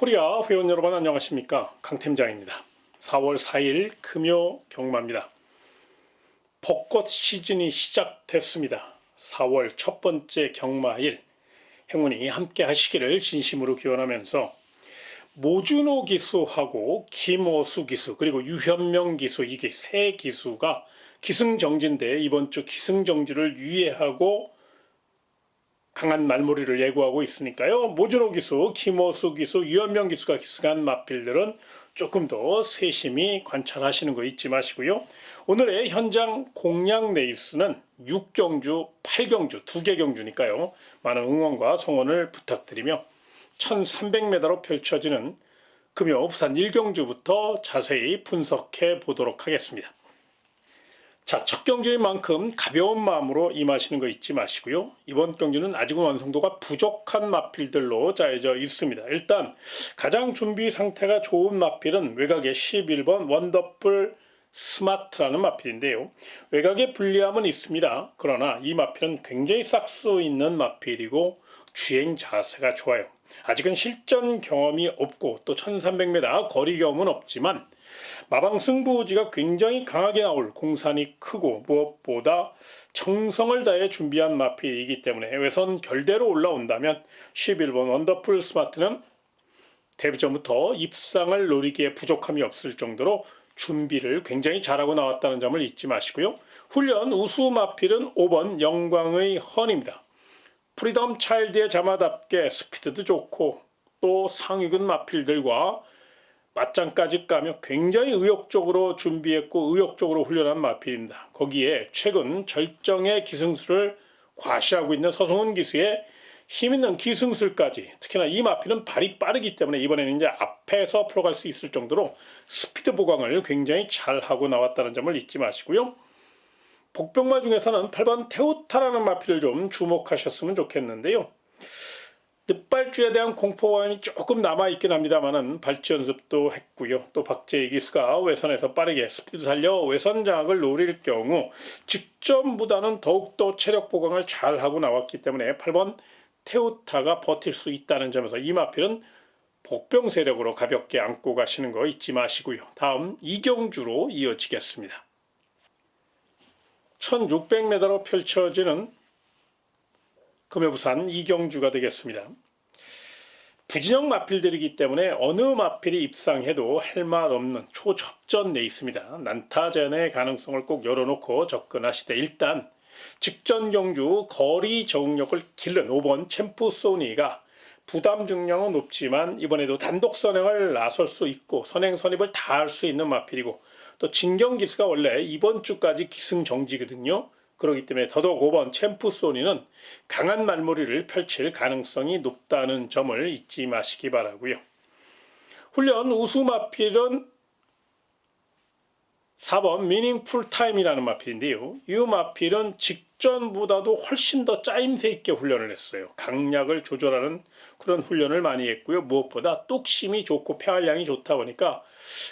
코리아 회원 여러분 안녕하십니까 강팀장입니다. 4월 4일 금요 경마입니다. 벚꽃 시즌이 시작됐습니다. 4월 첫 번째 경마일 행운이 함께 하시기를 진심으로 기원하면서 모준호 기수하고 김호수 기수 그리고 유현명 기수 이게 세 기수가 기승정지인데 이번 주 기승정지를 유예하고 강한 말머리를 예고하고 있으니까요. 모준호 기수, 김호수 기수, 유현명 기수가 기승한 마필들은 조금 더 세심히 관찰하시는 거 잊지 마시고요. 오늘의 현장 공략 레이스는 6경주, 8경주, 두개 경주니까요. 많은 응원과 성원을 부탁드리며 1300m로 펼쳐지는 금요 부산 1경주부터 자세히 분석해 보도록 하겠습니다. 자, 첫 경주인 만큼 가벼운 마음으로 임하시는 거 잊지 마시고요. 이번 경주는 아직은 완성도가 부족한 마필들로 짜여져 있습니다. 일단 가장 준비 상태가 좋은 마필은 외곽의 11번 원더풀 스마트라는 마필인데요. 외곽에 불리함은 있습니다. 그러나 이 마필은 굉장히 싹수 있는 마필이고 주행 자세가 좋아요. 아직은 실전 경험이 없고 또 1300m 거리 경험은 없지만 마방 승부지가 굉장히 강하게 나올 공산이 크고 무엇보다 정성을 다해 준비한 마필이기 때문에 외선 결대로 올라온다면 11번 원더풀 스마트는 데뷔 전부터 입상을 노리기에 부족함이 없을 정도로 준비를 굉장히 잘하고 나왔다는 점을 잊지 마시고요. 훈련 우수 마필은 5번 영광의 헌입니다. 프리덤 차일드의 자마답게 스피드도 좋고 또 상위근 마필들과 맞짱까지 까며 굉장히 의욕적으로 준비했고 의욕적으로 훈련한 마필입니다. 거기에 최근 절정의 기승술을 과시하고 있는 서승훈 기수의 힘있는 기승술까지 특히나 이 마필은 발이 빠르기 때문에 이번에는 이제 앞에서 풀어갈 수 있을 정도로 스피드 보강을 굉장히 잘 하고 나왔다는 점을 잊지 마시고요. 복병마 중에서는 8번 테우타라는 마필을 좀 주목하셨으면 좋겠는데요. 늑발주에 대한 공포감이 조금 남아있긴 합니다만은 발치 연습도 했고요. 또 박재희 기수가 외선에서 빠르게 스피드 살려 외선 장악을 노릴 경우 직전보다는 더욱더 체력 보강을 잘 하고 나왔기 때문에 8번 테우타가 버틸 수 있다는 점에서 이 마필은 복병 세력으로 가볍게 안고 가시는 거 잊지 마시고요. 다음 이경주로 이어지겠습니다. 1600m로 펼쳐지는 금요부산 이경주가 되겠습니다. 부진형 마필들이기 때문에 어느 마필이 입상해도 할 말 없는 초접전 레이스입니다. 난타전의 가능성을 꼭 열어놓고 접근하시되 일단 직전 경주 거리 적응력을 기른 5번 챔프 소니가 부담 중량은 높지만 이번에도 단독 선행을 나설 수 있고 선행 선입을 다 할 수 있는 마필이고 또 진경 기수가 원래 이번 주까지 기승 정지거든요. 그렇기 때문에 더더욱 5번 챔프 소니는 강한 말머리를 펼칠 가능성이 높다는 점을 잊지 마시기 바라고요. 훈련 우수 마필은 4번 미닝풀 타임이라는 마필인데요. 이 마필은 직전보다도 훨씬 더 짜임새 있게 훈련을 했어요. 강약을 조절하는 그런 훈련을 많이 했고요. 무엇보다 똑심이 좋고 폐활량이 좋다 보니까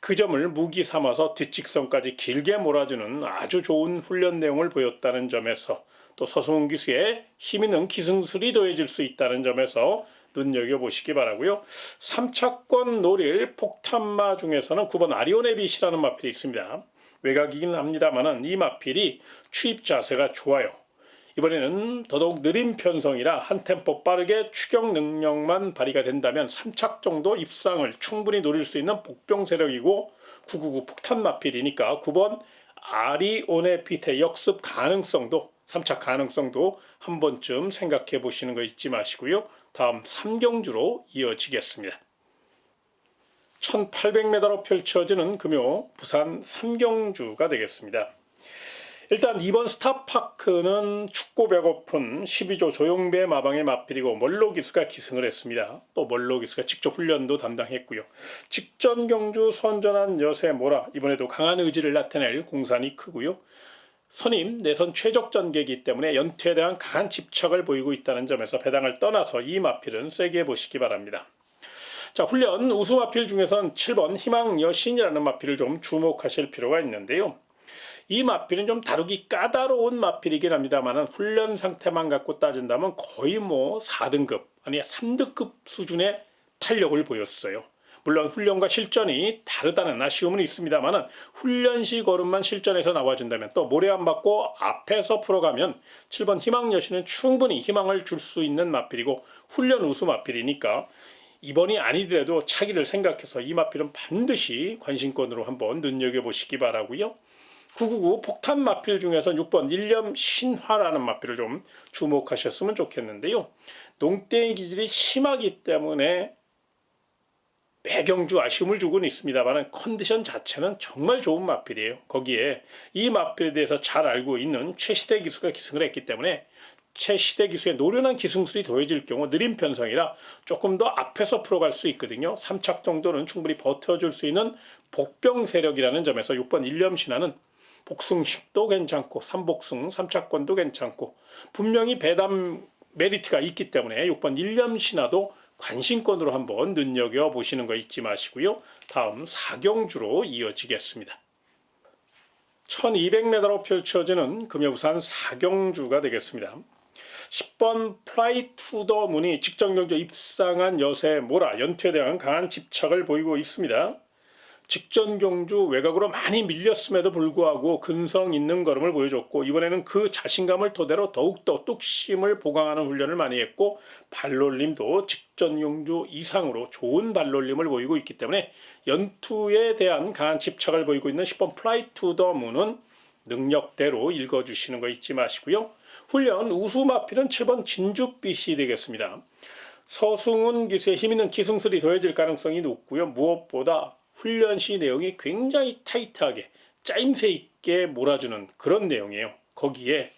그 점을 무기 삼아서 뒷직선까지 길게 몰아주는 아주 좋은 훈련 내용을 보였다는 점에서 또 서승훈 기수의 힘 있는 기승술이 더해질 수 있다는 점에서 눈여겨보시기 바라고요. 3차권 노릴 폭탄마 중에서는 9번 아리오네빗이라는 마필이 있습니다. 외곽이긴 합니다만 이 마필이 추입 자세가 좋아요. 이번에는 더더욱 느린 편성이라 한 템포 빠르게 추격 능력만 발휘가 된다면 3착 정도 입상을 충분히 노릴 수 있는 복병 세력이고 999 폭탄 마필이니까 9번 아리오네 피테 역습 가능성도 3착 가능성도 한 번쯤 생각해 보시는 거 잊지 마시고요. 다음 3경주로 이어지겠습니다. 1800m로 펼쳐지는 금요 부산 3경주가 되겠습니다. 일단 이번 스타파크는 축구 배고픈 12조 조용배 마방의 맞비리고 멀로 기수가 기승을 했습니다. 또 멀로 기수가 직접 훈련도 담당했고요. 직전 경주 선전한 여세 모라 이번에도 강한 의지를 나타낼 공산이 크고요. 선임 내선 최적 전개이기 때문에 연투에 대한 강한 집착을 보이고 있다는 점에서 배당을 떠나서 이 마필은 세게 보시기 바랍니다. 자, 훈련 우수 마필 중에선 7번 희망 여신이라는 마필을 좀 주목하실 필요가 있는데요. 이 마필은 좀 다루기 까다로운 마필이긴 합니다만 훈련 상태만 갖고 따진다면 거의 뭐 4등급 아니 3등급 수준의 탄력을 보였어요. 물론 훈련과 실전이 다르다는 아쉬움은 있습니다만은 훈련 시 걸음만 실전에서 나와준다면 또 모래 안 받고 앞에서 풀어가면 7번 희망 여신은 충분히 희망을 줄 수 있는 마필이고 훈련 우수 마필이니까 이번이 아니더라도 차기를 생각해서 이 마필은 반드시 관심권으로 한번 눈여겨보시기 바라고요. 999 폭탄 마필 중에서 6번 일념 신화라는 마필을 좀 주목하셨으면 좋겠는데요. 농땡이 기질이 심하기 때문에 매경주 아쉬움을 주고는 있습니다만 컨디션 자체는 정말 좋은 마필이에요. 거기에 이 마필에 대해서 잘 알고 있는 최시대 기수가 기승을 했기 때문에 최시대 기수의 노련한 기승술이 더해질 경우 느린 편성이라 조금 더 앞에서 풀어갈 수 있거든요. 3착 정도는 충분히 버텨줄 수 있는 복병 세력이라는 점에서 6번 일념신화는 복승식도 괜찮고 3복승 3차권도 괜찮고 분명히 배담 메리트가 있기 때문에 6번 일념신화도 관심권으로 한번 눈여겨 보시는 거 잊지 마시고요. 다음 사경주로 이어지겠습니다. 1200m로 펼쳐지는 금여부산 사경주가 되겠습니다. 10번 플라이 투 더 문이 직전 경주 입상한 여세 모라 연투에 대한 강한 집착을 보이고 있습니다. 직전 경주 외곽으로 많이 밀렸음에도 불구하고 근성 있는 걸음을 보여줬고 이번에는 그 자신감을 토대로 더욱더 뚝심을 보강하는 훈련을 많이 했고 발놀림도 직전 경주 이상으로 좋은 발놀림을 보이고 있기 때문에 연투에 대한 강한 집착을 보이고 있는 10번 플라이 투 더 문은 능력대로 읽어주시는 거 잊지 마시고요. 훈련 우수 마필은 7번 진주빛이 되겠습니다. 서승훈 기수의 힘 있는 기승술이 더해질 가능성이 높고요. 무엇보다 훈련 시 내용이 굉장히 타이트하게 짜임새 있게 몰아주는 그런 내용이에요. 거기에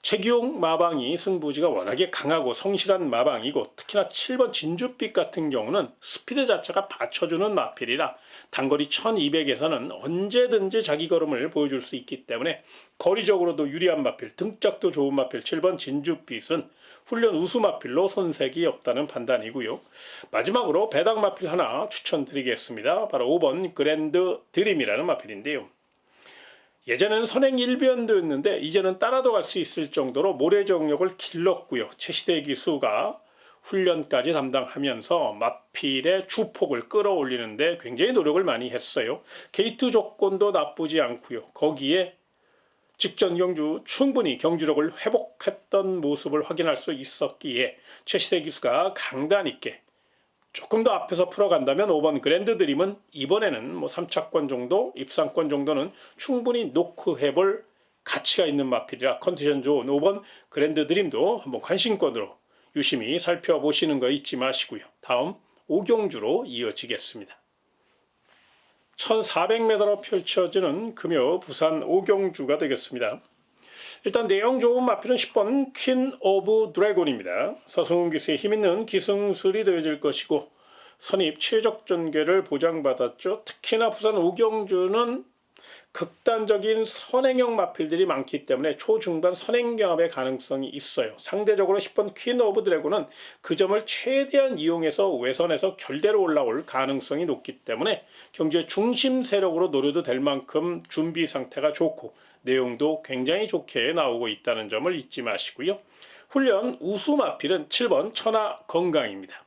최기용 마방이 승부지가 워낙에 강하고 성실한 마방이고 특히나 7번 진주빛 같은 경우는 스피드 자체가 받쳐주는 마필이라 단거리 1200에서는 언제든지 자기 걸음을 보여줄 수 있기 때문에 거리적으로도 유리한 마필, 등짝도 좋은 마필 7번 진주빛은 훈련 우수 마필로 손색이 없다는 판단이고요. 마지막으로 배당 마필 하나 추천드리겠습니다. 바로 5번 그랜드 드림이라는 마필인데요. 예전에는 선행 일변도였는데 이제는 따라도 갈 수 있을 정도로 모래 정력을 길렀고요. 최시대 기수가 훈련까지 담당하면서 마필의 주폭을 끌어올리는데 굉장히 노력을 많이 했어요. 게이트 조건도 나쁘지 않고요. 거기에 직전 경주 충분히 경주력을 회복했던 모습을 확인할 수 있었기에 최시대 기수가 강단 있게 조금 더 앞에서 풀어간다면 5번 그랜드 드림은 이번에는 뭐 3차권 정도, 입상권 정도는 충분히 노크해볼 가치가 있는 마필이라 컨디션 좋은 5번 그랜드 드림도 한번 관심권으로 유심히 살펴보시는 거 잊지 마시고요. 다음 오경주로 이어지겠습니다. 1400m로 펼쳐지는 금요 부산 오경주가 되겠습니다. 일단 내용 좋은 마필은 10번 퀸 오브 드래곤입니다. 서승훈 기수의 힘있는 기승술이 되어질 것이고 선입 최적 전개를 보장받았죠. 특히나 부산 오경주는 극단적인 선행형 마필들이 많기 때문에 초중반 선행 경합의 가능성이 있어요. 상대적으로 10번 퀸 오브 드래곤은 그 점을 최대한 이용해서 외선에서 결대로 올라올 가능성이 높기 때문에 경주의 중심 세력으로 노려도 될 만큼 준비 상태가 좋고 내용도 굉장히 좋게 나오고 있다는 점을 잊지 마시고요. 훈련 우수 마필은 7번 천하 건강입니다.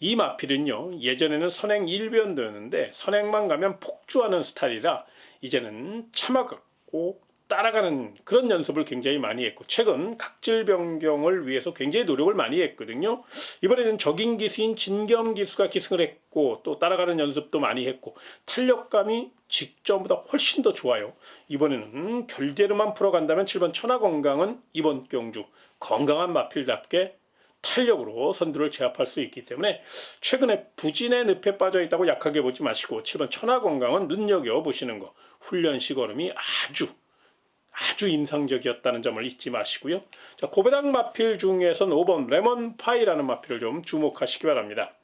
이 마필은요 예전에는 선행 1변도였는데 선행만 가면 폭주하는 스타일이라 이제는 참아갖고 따라가는 그런 연습을 굉장히 많이 했고 최근 각질 변경을 위해서 굉장히 노력을 많이 했거든요. 이번에는 적인 기수인 진겸 기수가 기승을 했고 또 따라가는 연습도 많이 했고 탄력감이 직전보다 훨씬 더 좋아요. 이번에는 결대로만 풀어간다면 7번 천하 건강은 이번 경주 건강한 마필답게 탄력으로 선두를 제압할 수 있기 때문에 최근에 부진의 늪에 빠져 있다고 약하게 보지 마시고 7번 천하 건강은 눈여겨 보시는 거 훈련 시걸음이 아주 아주 인상적이었다는 점을 잊지 마시고요. 자, 고배당 마필 중에서는 5번 레몬 파이라는 마필을 좀 주목하시기 바랍니다.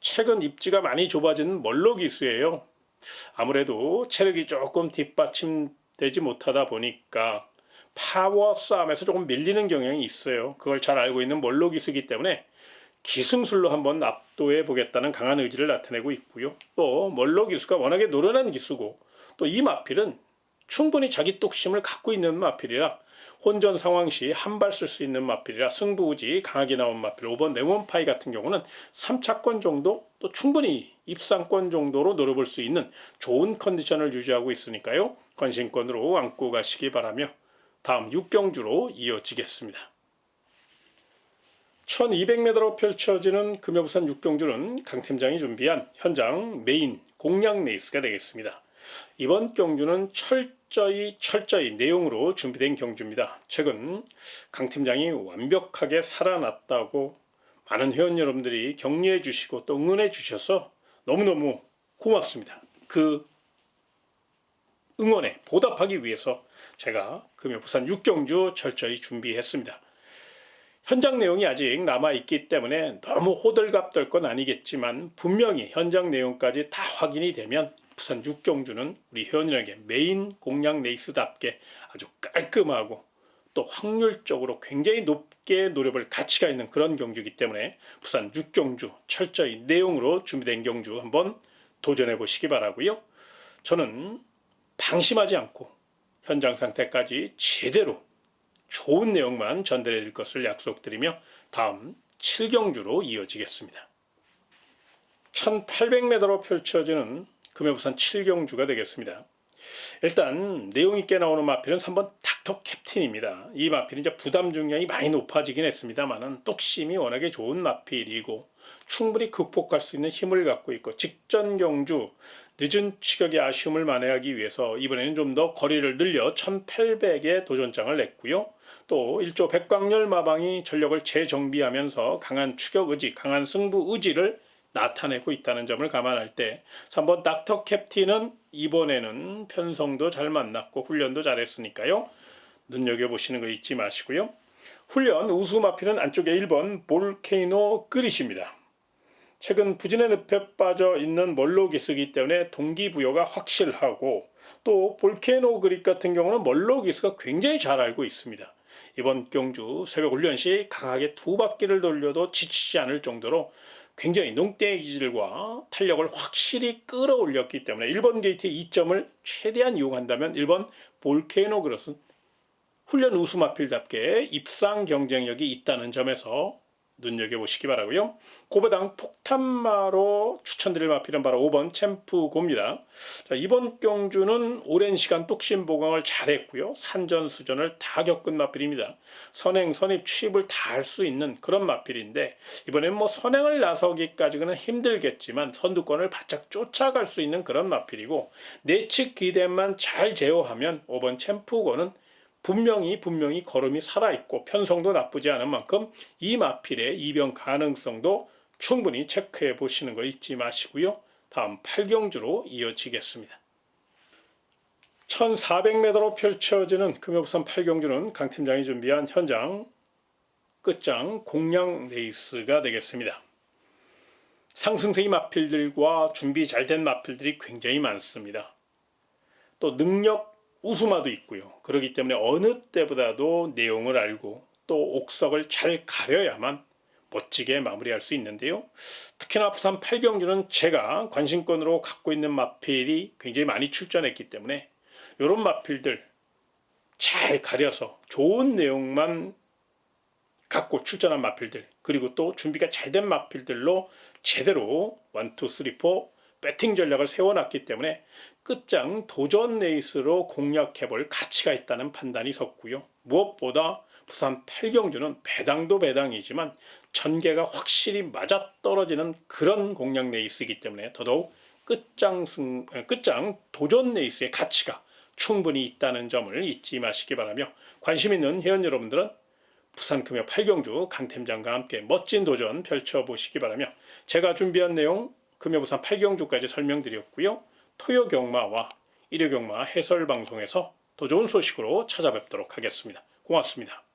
최근 입지가 많이 좁아진 멀로 기수예요. 아무래도 체력이 조금 뒷받침되지 못하다 보니까 파워 싸움에서 조금 밀리는 경향이 있어요. 그걸 잘 알고 있는 멀로 기수이기 때문에 기승술로 한번 압도해 보겠다는 강한 의지를 나타내고 있고요. 또 멀로 기수가 워낙에 노련한 기수고 또 이 마필은 충분히 자기 뚝심을 갖고 있는 마필이라 혼전 상황 시 한 발 쓸 수 있는 마필이라 승부우지 강하게 나온 마필 5번 네몬파이 같은 경우는 3차권 정도 또 충분히 입상권 정도로 노려볼 수 있는 좋은 컨디션을 유지하고 있으니까요. 관심권으로 안고 가시기 바라며 다음 6경주로 이어지겠습니다. 1200m로 펼쳐지는 금여부산 6경주는 강 팀장이 준비한 현장 메인 공략 레이스가 되겠습니다. 이번 경주는 철저히 철저히 내용으로 준비된 경주입니다. 최근 강 팀장이 완벽하게 살아났다고 많은 회원 여러분들이 격려해 주시고 또 응원해 주셔서 너무너무 고맙습니다. 그 응원에 보답하기 위해서 제가 금요 부산 6경주 철저히 준비했습니다. 현장 내용이 아직 남아있기 때문에 너무 호들갑 떨 건 아니겠지만 분명히 현장 내용까지 다 확인이 되면 부산 6경주는 우리 회원들에게 메인 공략 레이스답게 아주 깔끔하고 또 확률적으로 굉장히 높게 노려볼 가치가 있는 그런 경주이기 때문에 부산 6경주 철저히 내용으로 준비된 경주 한번 도전해 보시기 바라고요. 저는 방심하지 않고 현장 상태까지 제대로 좋은 내용만 전달해 드릴 것을 약속드리며 다음 7경주로 이어지겠습니다. 1800m로 펼쳐지는 금해부산 7경주가 되겠습니다. 일단 내용 있게 나오는 마필은 3번 닥터 캡틴입니다. 이 마필은 이제 부담 중량이 많이 높아지긴 했습니다만은 똑심이 워낙에 좋은 마필이고 충분히 극복할 수 있는 힘을 갖고 있고 직전 경주 늦은 추격의 아쉬움을 만회하기 위해서 이번에는 좀 더 거리를 늘려 1800에 도전장을 냈고요. 또 1조 백광열 마방이 전력을 재정비하면서 강한 추격 의지, 강한 승부 의지를 나타내고 있다는 점을 감안할 때 3번 닥터 캡틴은 이번에는 편성도 잘 만났고 훈련도 잘했으니까요. 눈여겨보시는 거 잊지 마시고요. 훈련 우수 마필은 안쪽에 1번 볼케이노 그릿입니다. 최근 부진의 늪에 빠져 있는 멀로기스이기 때문에 동기부여가 확실하고 또 볼케이노 그릿 같은 경우는 멀로기스가 굉장히 잘 알고 있습니다. 이번 경주 새벽 훈련 시 강하게 두 바퀴를 돌려도 지치지 않을 정도로 굉장히 농대의 기질과 탄력을 확실히 끌어올렸기 때문에 1번 게이트의 2점을 최대한 이용한다면 1번 볼케이노 그릇은 훈련 우수 마필답게 입상 경쟁력이 있다는 점에서 눈여겨보시기 바라고요. 고배당 폭탄마로 추천드릴 마필은 바로 5번 챔프고입니다. 자, 이번 경주는 오랜 시간 똑심 보강을 잘했고요. 산전수전을 다 겪은 마필입니다. 선행, 선입, 취입을 다 할 수 있는 그런 마필인데 이번엔 뭐 선행을 나서기까지는 힘들겠지만 선두권을 바짝 쫓아갈 수 있는 그런 마필이고 내측 기대만 잘 제어하면 5번 챔프고는 분명히 분명히 걸음이 살아있고 편성도 나쁘지 않은 만큼 이 마필의 이변 가능성도 충분히 체크해 보시는 거 잊지 마시고요. 다음 8경주로 이어지겠습니다. 1400m로 펼쳐지는 금요부산 8경주는 강 팀장이 준비한 현장 끝장 공략 레이스가 되겠습니다. 상승세의 마필들과 준비 잘 된 마필들이 굉장히 많습니다. 또 능력 우수마도 있고요. 그렇기 때문에 어느 때보다도 내용을 알고 또 옥석을 잘 가려야만 멋지게 마무리할 수 있는데요. 특히나 부산 8경주는 제가 관심권으로 갖고 있는 마필이 굉장히 많이 출전했기 때문에 이런 마필들 잘 가려서 좋은 내용만 갖고 출전한 마필들 그리고 또 준비가 잘 된 마필들로 제대로 1, 2, 3, 4 배팅 전략을 세워놨기 때문에 끝장 도전 레이스로 공략해볼 가치가 있다는 판단이 섰고요. 무엇보다 부산 8경주는 배당도 배당이지만 전개가 확실히 맞아 떨어지는 그런 공략 레이스이기 때문에 더더욱 끝장 승 끝장 도전 레이스의 가치가 충분히 있다는 점을 잊지 마시기 바라며 관심 있는 회원 여러분들은 부산 금요 8경주 강팀장과 함께 멋진 도전 펼쳐보시기 바라며 제가 준비한 내용 금요 부산 8경주까지 설명드렸고요. 토요 경마와 일요 경마 해설 방송에서 더 좋은 소식으로 찾아뵙도록 하겠습니다. 고맙습니다.